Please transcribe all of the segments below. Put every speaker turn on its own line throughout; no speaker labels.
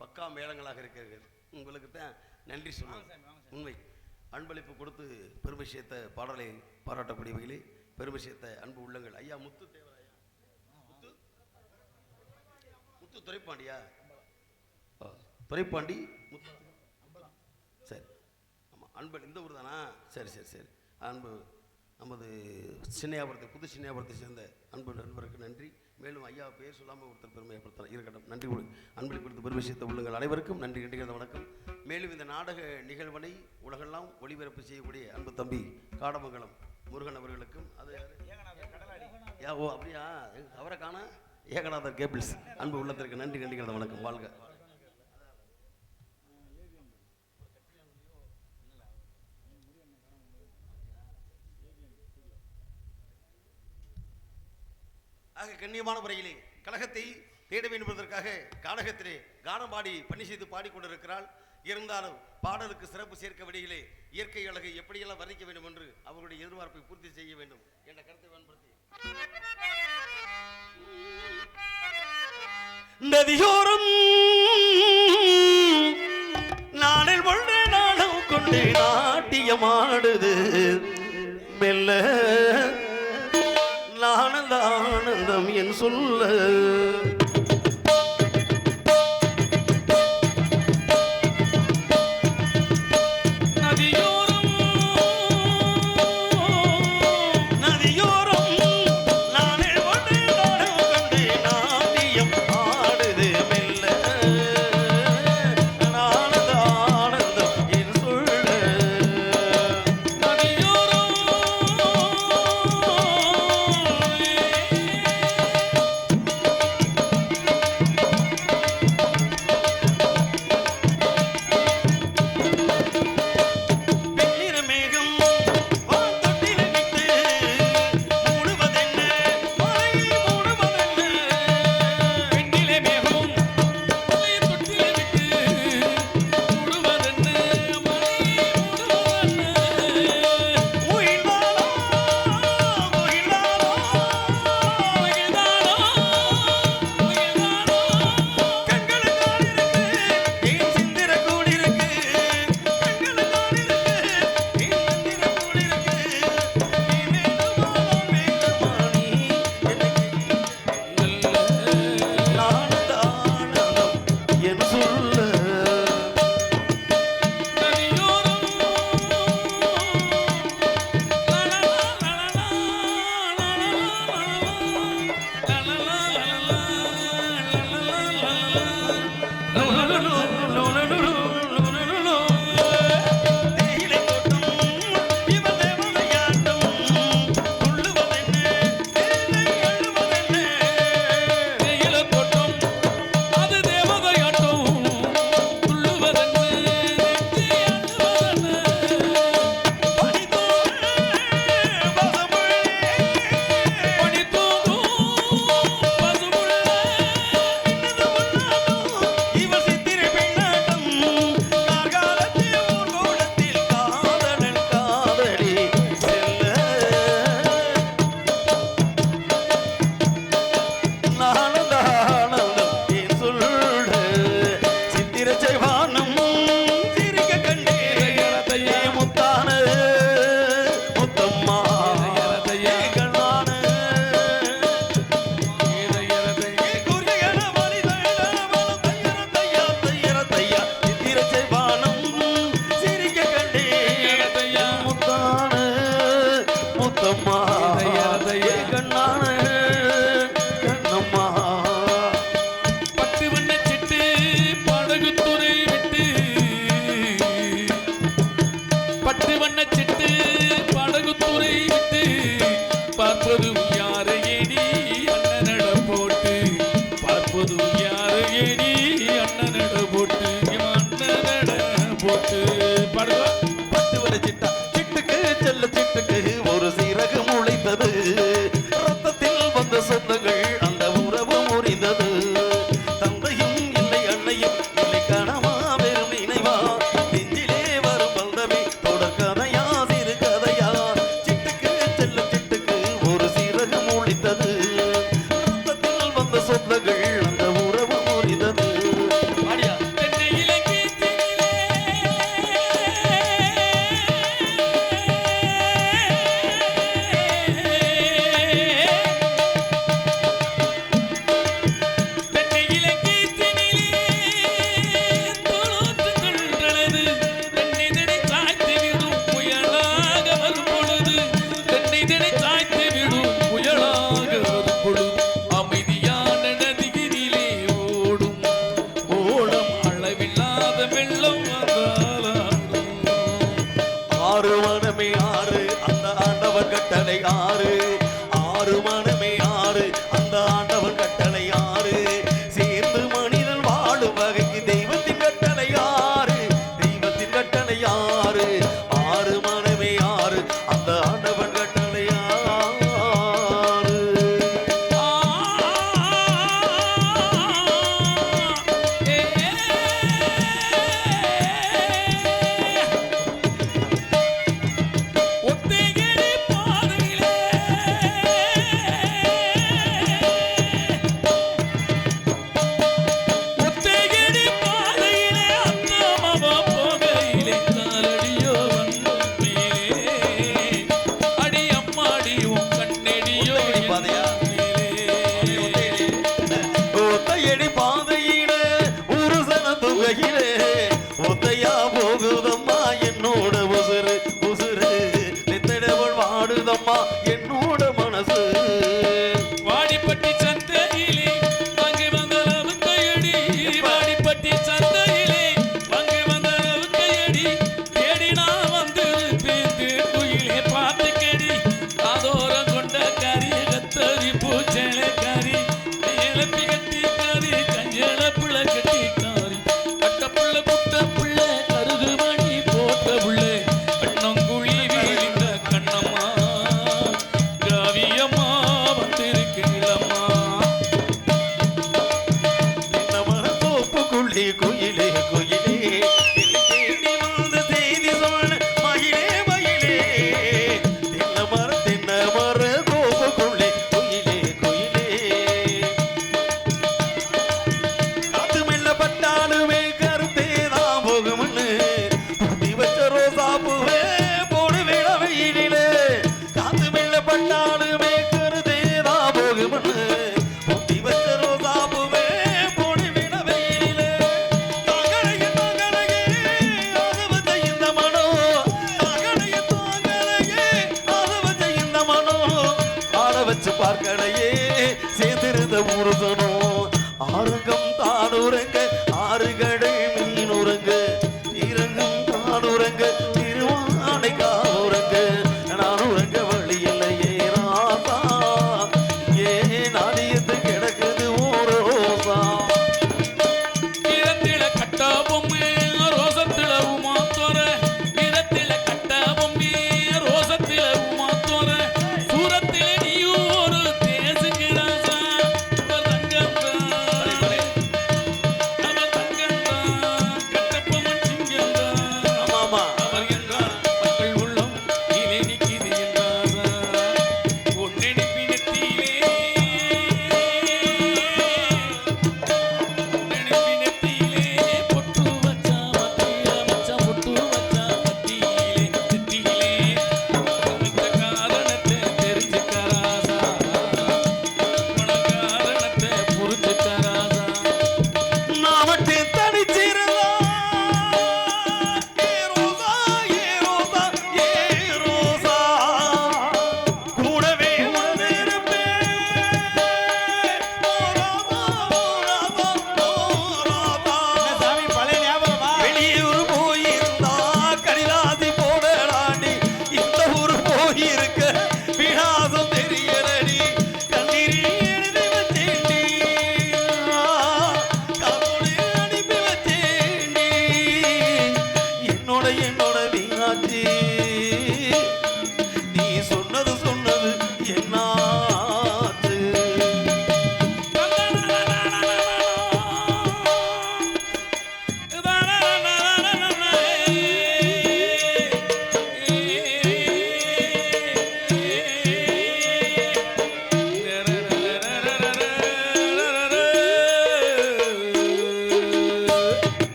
பக்கா மேளங்களாக இருக்கிறீர்கள். உங்களுக்கு தான் நன்றி சொல்லணும். உண்மை. அன்பளிப்பு கொடுத்து பெருமை சேர்த்த பாடலை பாராட்டக்கூடியவைகளே பெருமை சேர்த்த அன்பு உள்ளங்கள். ஐயா முத்து தேவராயா? முத்து? முத்து துரைப்பாண்டியா? துரைப்பாண்டி முத்து. சரி. ஆமாம் அன்பன் இந்த ஊர் தானா? சரி சரி சரி. அன்பு நமது சின்னையாபுரத்தை புது சின்னையாபுரத்தை சேர்ந்த அன்பு நண்பருக்கு நன்றி. மேலும் ஐயா பேர் சொல்லாமல் ஒருத்தர் பெருமைப்படுத்தலாம் இருக்கட்டும். நன்றி கொடு. அன்பில் கொடுத்து பெருமை சேர்த்த உள்ளங்கள் அனைவருக்கும். நன்றி கண்டிக்கிறத வணக்கம். மேலும் இந்த நாடக நிகழ்வனை உலகெல்லாம் ஒளிபரப்பு செய்யக்கூடிய அன்பு தம்பி காடமங்கலம் முருகன் அவர்களுக்கும் அது யா ஓ அப்படியா? அவரை காண? ஏகநாதர் கேபிள்ஸ். அன்பு உள்ளத்திற்கு நன்றி கண்டிக்கிறத வணக்கம். வாழ்க. ஆக கண்ணியமான முறையிலே கழகத்தை தேட வேண்டுவதற்காக என்பதற்காக கானகத்திலே கானம் பாடி பணி செய்து பாடிக்கொண்டிருக்கிறாள். இருந்தாலும் பாடலுக்கு சிறப்பு சேர்க்க வழியிலே இயற்கை அழகை எப்படியெல்லாம் வர்ணிக்க வேண்டும் என்று அவர்களுடைய எதிர்பார்ப்பை பூர்த்தி செய்ய வேண்டும் என்ற கருத்தை பயன்படுத்தி நதியோரம் நாளில் ஒன்று நாடம் கொண்டு நாட்டியமாடுது மெல்ல ஆனந்த ஆனந்தம் என் சொல்ல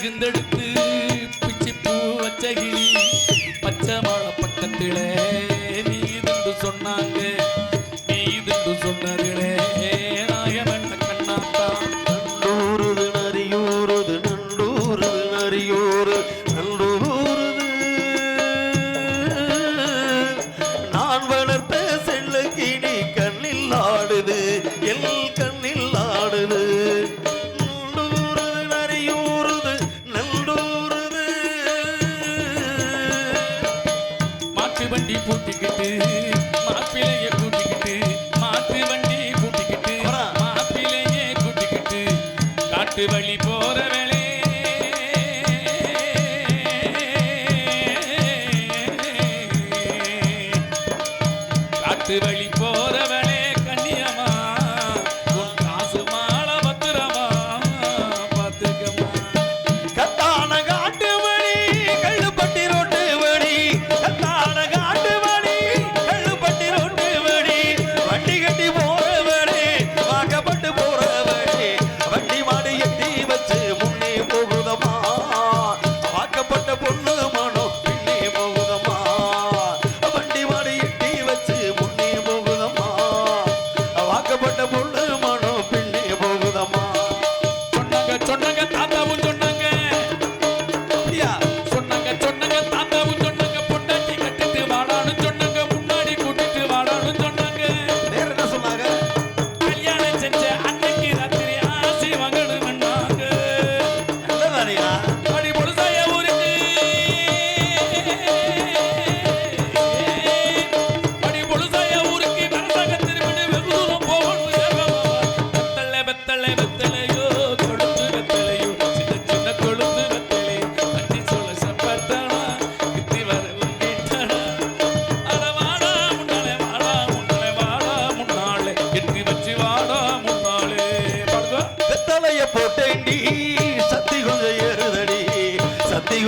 உச்சி காட்டு வழி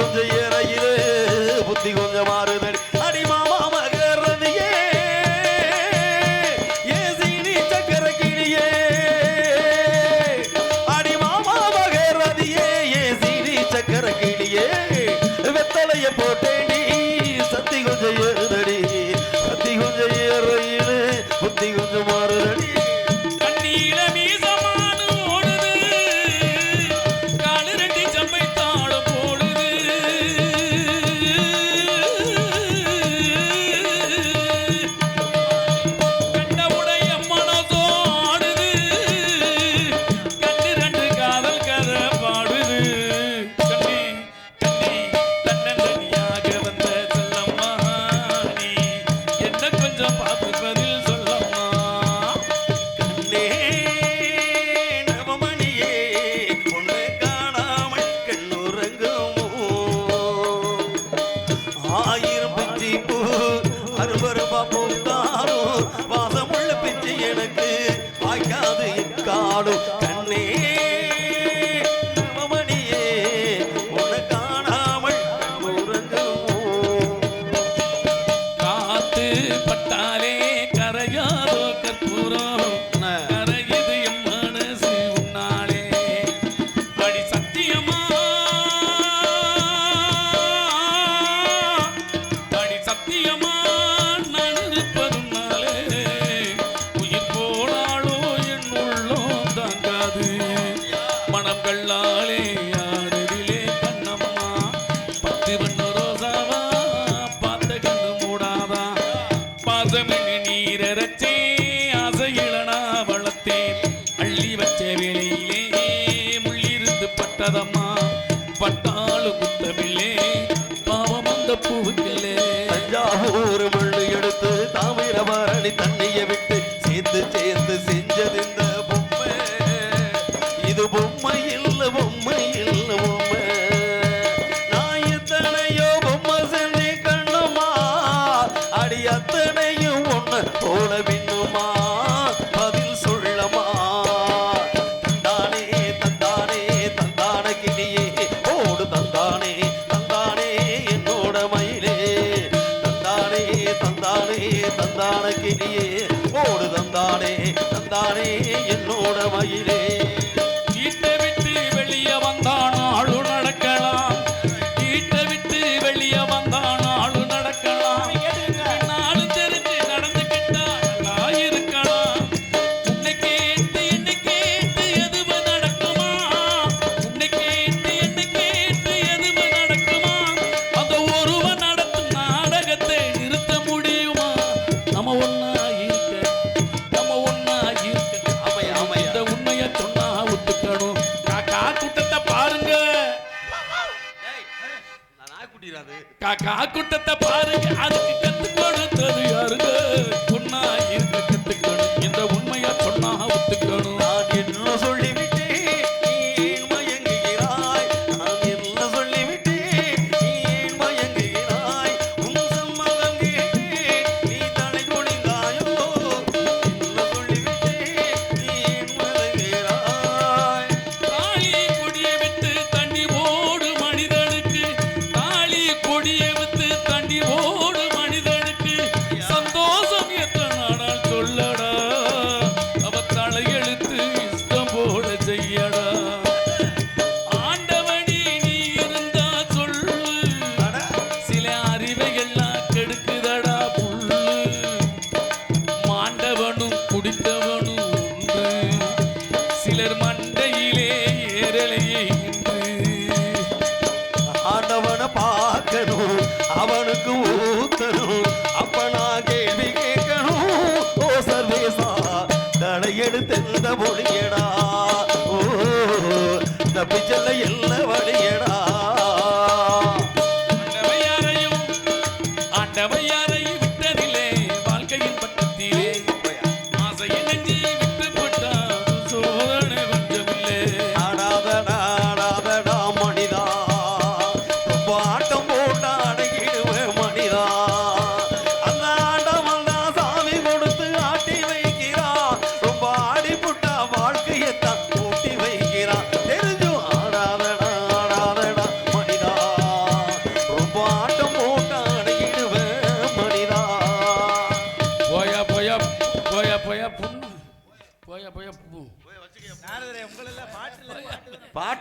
You're the
தஞ்சாவூர் மண்ணு எடுத்து தாமிரபரணி தண்ணியை அவனுக்கு ஊத்தணும். அப்ப நான்
கேள்வி கேட்கணும். ஓ சர்வேசா தலையெடுத்த மொழியடா? ஓ தப்பிச்சல்ல என்ன வழியடா?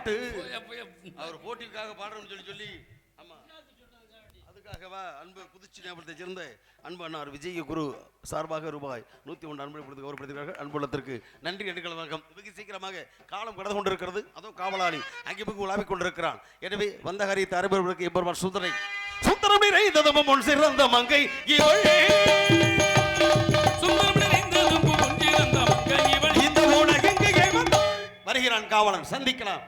பாட்டு.
அவர் போட்டிக்காக பாடுறோம்னு சொல்லி சொல்லி. ஆமா. அதுக்காகவா அன்பு புதுச்சி ஞாபகத்தை சேர்ந்த அன்பு அண்ணார் விஜய குரு சார்பாக ரூபாய் நூத்தி ஒன்று அன்பை கொடுத்து கௌரவப்படுத்துகிறார்கள் அன்புள்ளத்திற்கு நன்றி நெடுக்கல வணக்கம். வெகு சீக்கிரமாக காலம் கடந்து கொண்டிருக்கிறது. அதோ காவலாளி அங்கே போய் உலாவிக் கொண்டிருக்கிறான். எனவே வந்த காரியத்தை அறிபவர்களுக்கு எப்பெருமான் சுந்தரை சுந்தரம் நிறைந்ததும் முன் சிறந்த மங்கை வருகிறான் காவலன் சந்திக்கலாம்.